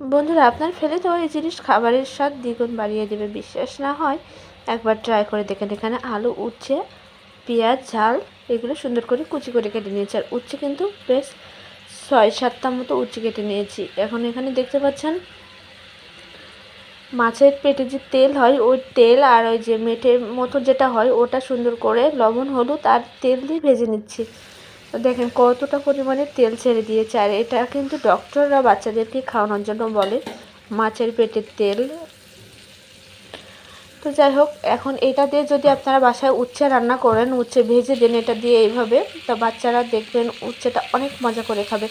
বন্ধুরা, আপনার ফেলে দেওয়া এই জিনিস খাবারের স্বাদ দ্বিগুণ বাড়িয়ে দেবে, বিশ্বাস না হয় একবার ট্রাই করে দেখেন। এখানে আলু, উচ্ছে, পেঁয়াজ, ঝাল, এগুলো সুন্দর করে কুচি করে কেটে নিয়েছি। আর উচ্ছে কিন্তু বেশ ছয় সাতটা মতো উচ্ছে কেটে নিয়েছি। এখন এখানে দেখতে পাচ্ছেন মাছের পেটে যে তেল হয়, ওই তেল আর ওই যে মেটের মতো যেটা হয়, ওটা সুন্দর করে লবণ, হলুদ আর তেল দিয়ে ভেজে নিচ্ছি। তো দেখেন কতটা পরিমাণে তেল ছেড়ে দিয়েছে। আর এটা কিন্তু ডক্টররা বাচ্চাদেরকে খাওয়ানোর জন্য বলে, মাছের পেটের তেল। তো যাই হোক, এখন এটা দিয়ে যদি আপনারা বাসায় উচ্ছে রান্না করেন, উচ্ছে ভেজে দেন এটা দিয়ে এইভাবে, তো বাচ্চারা দেখবেন উচ্ছেটা অনেক মজা করে খাবে।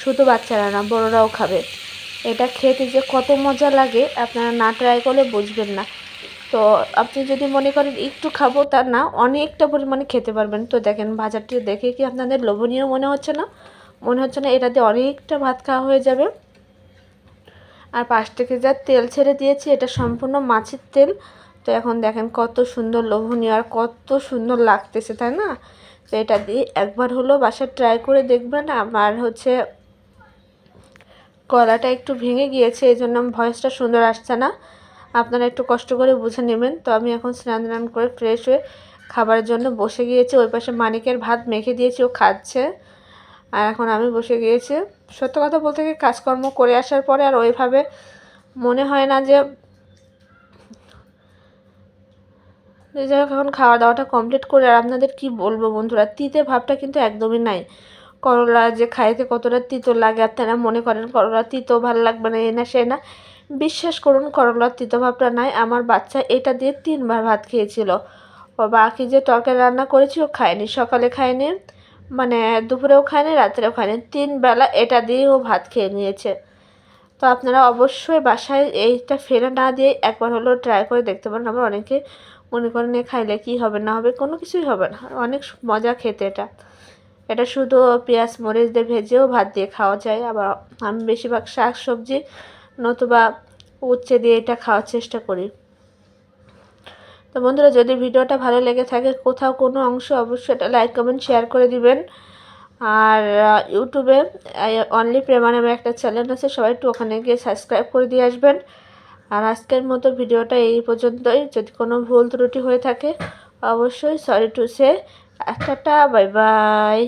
শুধু বাচ্চারা না, বড়রাও খাবে। এটা খেতে যে কত মজা লাগে, আপনারা না ট্রাই করলে বুঝবেন না। তো আপনি যদি মনে করেন একটু খাব তা না, অনেকটা পরিমাণে খেতে পারবেন। তো দেখেন ভাজাটি দেখে কি আপনাদের লোভনীয় মনে হচ্ছে না? মনে হচ্ছে না এটা দিয়ে অনেকটা ভাত খাওয়া হয়ে যাবে। আর পাশ থেকে যা তেল ছেড়ে দিয়েছি, এটা সম্পূর্ণ মাছের তেল। তো এখন দেখেন কত সুন্দর লোভনীয় আর কত সুন্দর লাগতেছে, তাই না? তো এটা দিয়ে একবার হলো বাসায় ট্রাই করে দেখবেন। আমার হচ্ছে গলাটা একটু ভেঙে গিয়েছে এই জন্য ভয়েসটা সুন্দর আসছে না। আপনারা একটু কষ্ট করে বুঝে নেবেন। তো আমি এখন স্নান স্নান করে ফ্রেশ হয়ে খাবারের জন্য বসে গিয়েছি। ওই পাশে মানিকের ভাত মেখে দিয়েছি, ও খাচ্ছে। আর এখন আমি বসে গিয়েছি। সত্য কথা বলতে গিয়ে কাজকর্ম করে আসার পরে আর ওইভাবে মনে হয় না যে যাই হোক, এখন খাওয়া দাওয়াটা কমপ্লিট করে আর আপনাদের কি বলব বন্ধুরা, তিতে ভাবটা কিন্তু একদমই নাই। করলা যে খাইতে কতটা তিতো লাগে আপনারা মনে করেন, করলা তিতো ভালো লাগবে না, এ না সে না। বিশ্বাস করুন করলার তিতো ভাবটা নাই। আমার বাচ্চা এটা দিয়ে তিনবার ভাত খেয়েছিল। ও বাকি যে তরকারি রান্না করেছি ও খায়নি, সকালে খায়নি মানে দুপুরেও খায়নি, রাত্রেও খায়নি। তিন বেলা এটা দিয়েই ও ভাত খেয়ে নিয়েছে। তো আপনারা অবশ্যই বাসায় এইটা ফেলে না দিয়ে একবার হলেও ট্রাই করে দেখতে পারেন। আবার অনেকে মনে করেন খাইলে কী হবে, না হবে, কোনো কিছুই হবে না। অনেক মজা খেতে এটা। এটা শুধু পেঁয়াজ, মরিচ দিয়ে ভেজেও ভাত দিয়ে খাওয়া যায়। আবার আমি বেশিরভাগ শাক সবজি নতুবা উচ্ছে দিয়ে এটা খাওয়ার চেষ্টা করি। তো বন্ধুরা, যদি ভিডিওটা ভালো লেগে থাকে, কোথাও কোনো অংশ, অবশ্যই এটা লাইক, কমেন্ট, শেয়ার করে দিবেন। আর ইউটিউবে অনলি প্রেমা নামে একটা চ্যানেল আছে, সবাই একটু ওখানে গিয়ে সাবস্ক্রাইব করে দিয়ে আসবেন। আর আজকের মতো ভিডিওটা এই পর্যন্তই। যদি কোনো ভুল ত্রুটি হয়ে থাকে, অবশ্যই সরি টু সে একটা বাই বাই